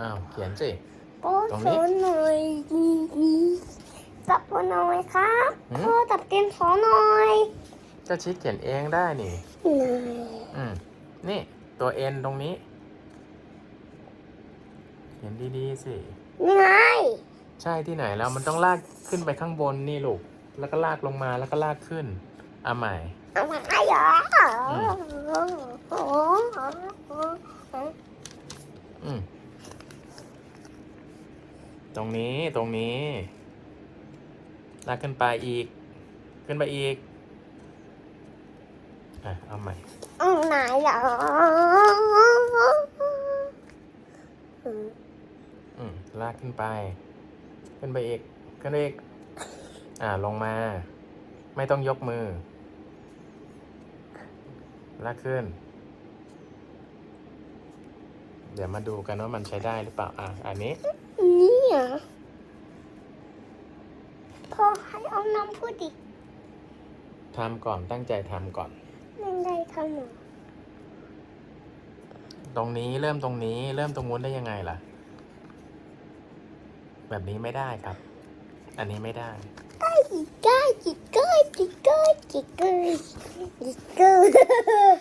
อ้าวเขียนสิพ่อตรงสนี้อนหน่อยจับมาหน่อยครับหืมพ่อจับเตียนสอนหน่อยเจ้าชิดเขียนเองได้นี่ หน่อยอืมนี่ตัวเอ็นตรงนี้ เขียนดีๆสิ นี่ไงใช่ที่ไหนแล้วมันต้องลากขึ้นไปข้างบนนี่ลูก แล้วก็ลากลงมาแล้วก็ลากขึ้นเอาใหม่เอามาให้เหรออื โอ้โหอืม ตรงนี้ตรงนี้ ลากขึ้นไปอีก ขึ้นไปอีก อะ เอาใหม่เอาไหนเหรออืมอืมลากขึ้นไป ขึ้นไปอีก ขึ้นไปอีก อ่า ลงมา ไม่ต้องยกมือ ลากขึ้น เดี๋ยวมาดูกันว่ามันใช้ได้หรือเปล่า อะ อันนี้ นี่เหรอพ่อให้เอาน้ำพูดดิทำก่อนตั้งใจทำก่อน ยังไงทำหนูตรงนี้เริ่มตรงนี้ เริ่มตรงนู้นได้ยังไงล่ะ แบบนี้ไม่ได้ครับ อันนี้ไม่ได้จิกเกยจิกเกยจิกเกยจิกเกยจิกเกยจะอะไรเนี่ย